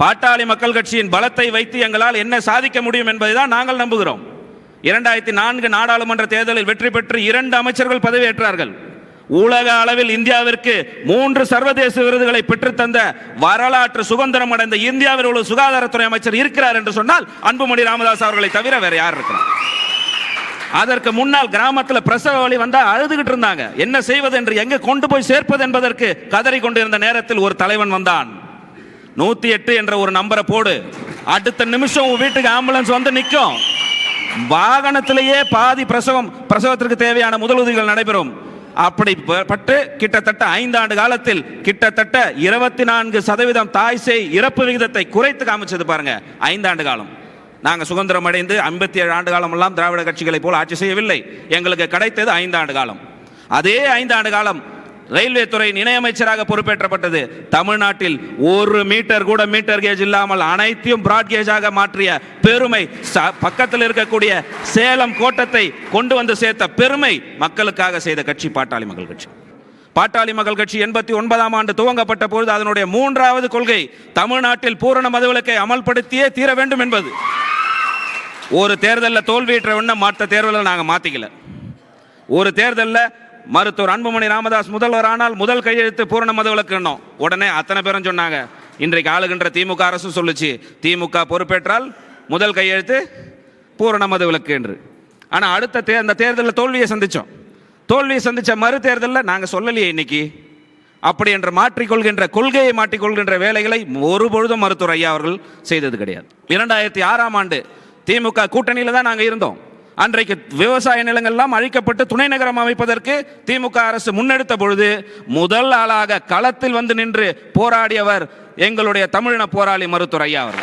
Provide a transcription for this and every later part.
பாட்டாளி மக்கள் கட்சியின் பலத்தை வைத்து எங்களால் என்ன சாதிக்க முடியும் என்பதை தான் நாங்கள் நம்புகிறோம். இரண்டாயிரத்தி நான்கு நாடாளுமன்ற தேர்தலில் வெற்றி பெற்று இரண்டு அமைச்சர்கள் பதவியேற்றார்கள். உலக அளவில் இந்தியாவிற்கு மூன்று சர்வதேச விருதுகளை பெற்றுத்தந்த வரலாற்று சுதந்திரம் அடைந்த இந்தியாவில் உள்ள சுகாதாரத்துறை அமைச்சர் இருக்கிறார் என்று சொன்னால் அன்புமணி ராமதாஸ் அவர்களை தவிர வேற யார் இருக்கிறார்? அதற்கு முன்னால் கிராமத்தில் பிரசவ வழி வந்தா அழுதுகிட்டு இருந்தாங்க. என்ன செய்வது என்று எங்க கொண்டு போய் சேர்ப்பது என்பதற்கு கதறி கொண்டிருந்த நேரத்தில் ஒரு தலைவன் வந்தான். நூத்தி எட்டு என்ற ஒரு நம்பரை போடு. அடுத்த நிமிஷம் உன் வீட்டுக்கு ஆம்புலன்ஸ் வந்து நிற்கும் வாகனத்திலேயே பாதி பிரசவம் பிரசவத்திற்கு தேவையான முதலுதவிகள் நடைபெறும். அப்படி ப- பட்டு கிட்டத்தட்ட ஐந்தாண்டு காலத்தில் கிட்டத்தட்ட இருபத்தி நான்கு சதவீதம் தாய் சேய் இறப்பு விகிதத்தை குறைத்து காமிச்சது பாருங்க ஐந்தாண்டு காலம். நாங்கள் சுதந்திரம் அடைந்து ஐம்பத்தி ஏழு ஆண்டு காலம் எல்லாம் திராவிட கட்சிகளை போல் ஆட்சி செய்யவில்லை. எங்களுக்கு கிடைத்தது ஐந்தாண்டு காலம். அதே ஐந்தாண்டு காலம் ரயில்வே துறை இணையமைச்சராக பொறுப்பேற்றப்பட்டது. தமிழ்நாட்டில் ஒரு மீட்டர் கூட மீட்டர் கேஜ் இல்லாமல் அனைத்தையும் பிராட் கேஜாக மாற்றிய பெருமை ச- பக்கத்தில் இருக்கக்கூடிய சேலம் கோட்டத்தை கொண்டு வந்து சேர்த்த பெருமை மக்களுக்காக செய்த கட்சி பாட்டாளி மக்கள் கட்சி. பாட்டாளி மக்கள் கட்சி எண்பத்தி ஒன்பதாம் ஆண்டு துவங்கப்பட்ட பொழுது அதனுடைய மூன்றாவது கொள்கை தமிழ்நாட்டில் பூரண மதுவிலக்கை அமல்படுத்தியே தீர வேண்டும் என்பது. ஒரு தேர்தலில் தோல்வியற்ற உடனே மற்ற தேர்தலில் நாங்கள் மாற்றிக்கல ஒரு தேர்தலில் மருத்துவர் அன்புமணி ராமதாஸ் முதல்வர் ஆனால் முதல் கையெழுத்து பூரண மதுவிலக்குன்னோம் உடனே அத்தனை பேரும் சொன்னாங்க. இன்றைக்கு ஆளுகின்ற திமுக அரசு சொல்லுச்சு திமுக பொறுப்பேற்றால் முதல் கையெழுத்து பூரண மதுவிலக்கு என்று. ஆனால் அடுத்த தே அந்த தேர்தலில் தோல்வியை சந்தித்தோம் தோல்வியை சந்தித்த மறு தேர்தலில் நாங்கள் சொல்லலையே இன்னைக்கு. அப்படி என்று மாற்றிக்கொள்கின்ற கொள்கையை மாற்றிக்கொள்கின்ற வேலைகளை ஒரு பொழுதும் மருத்துவர் ஐயா அவர்கள் செய்தது கிடையாது. இரண்டாயிரத்தி ஆறாம் ஆண்டு திமுக கூட்டணியில் தான் நாங்கள் இருந்தோம். அன்றைக்கு விவசாய நிலங்கள்லாம் அழிக்கப்பட்டு துணை நகரம் அமைப்பதற்கு திமுக அரசு முன்னெடுத்த பொழுது முதல் ஆளாக களத்தில் வந்து நின்று போராடியவர் எங்களுடைய தமிழின போராளி மருத்துவரையா அவர்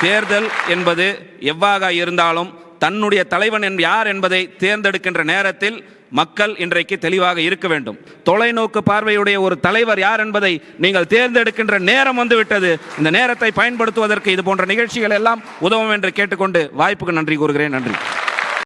தேர்தல் என்பது எவ்வாக இருந்தாலும் தன்னுடைய தலைவன் என் யார் என்பதை தேர்ந்தெடுக்கின்ற நேரத்தில் மக்கள் இன்றைக்கு தெளிவாக இருக்க வேண்டும். தொலைநோக்கு பார்வையுடைய ஒரு தலைவர் யார் என்பதை நீங்கள் தேர்ந்தெடுக்கின்ற நேரம் வந்துவிட்டது. இந்த நேரத்தை பயன்படுத்துவதற்கு இது போன்ற நிகழ்ச்சிகள் எல்லாம் உதவும் என்று கேட்டுக்கொண்டு வாய்ப்புக்கு நன்றி கூறுகிறேன். நன்றி.